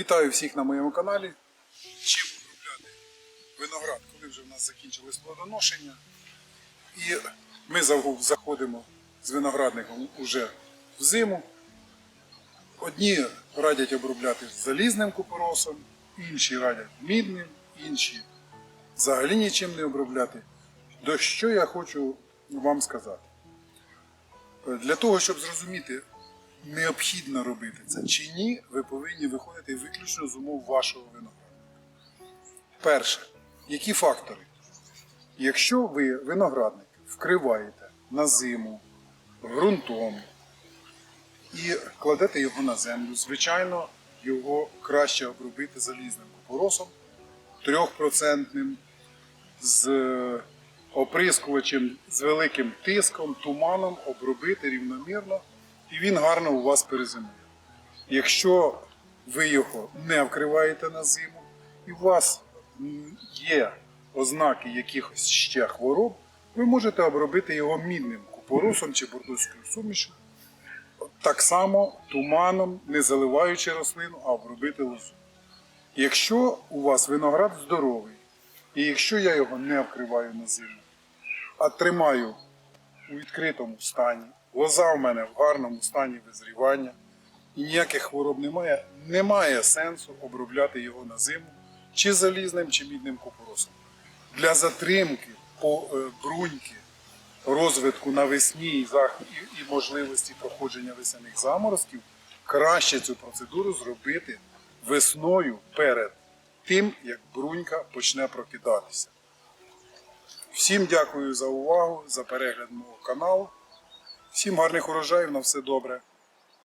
Вітаю всіх на моєму каналі. Чим обробляти виноград, коли вже в нас закінчилось плодоношення. І ми заходимо з виноградником уже в зиму. Одні радять обробляти залізним купоросом, інші радять мідним, інші взагалі нічим не обробляти. До що я хочу вам сказати? Для того, щоб зрозуміти, необхідно робити це чи ні, ви повинні виходити виключно з умов вашого виноградника. Перше, які фактори? Якщо ви виноградник вкриваєте на зиму ґрунтом і кладете його на землю, звичайно, його краще обробити залізним купоросом, трьохпроцентним, з оприскувачем з великим тиском, туманом обробити рівномірно, і він гарно у вас перезимує. Якщо ви його не вкриваєте на зиму, і у вас є ознаки якихось ще хвороб, ви можете обробити його мідним купоросом чи бордоською сумішю. Так само туманом, не заливаючи рослину, а обробити лозу. Якщо у вас виноград здоровий, і якщо я його не вкриваю на зиму, а тримаю у відкритому стані, лоза в мене в гарному стані визрівання, і ніяких хвороб немає, немає сенсу обробляти його на зиму чи залізним, чи мідним купоросом. Для затримки по е, бруньки, розвитку навесні і, і можливості проходження весняних заморозків, краще цю процедуру зробити весною перед тим, як брунька почне прокидатися. Всім дякую за увагу, за перегляд мого каналу. Всім гарних урожаїв, на все добре.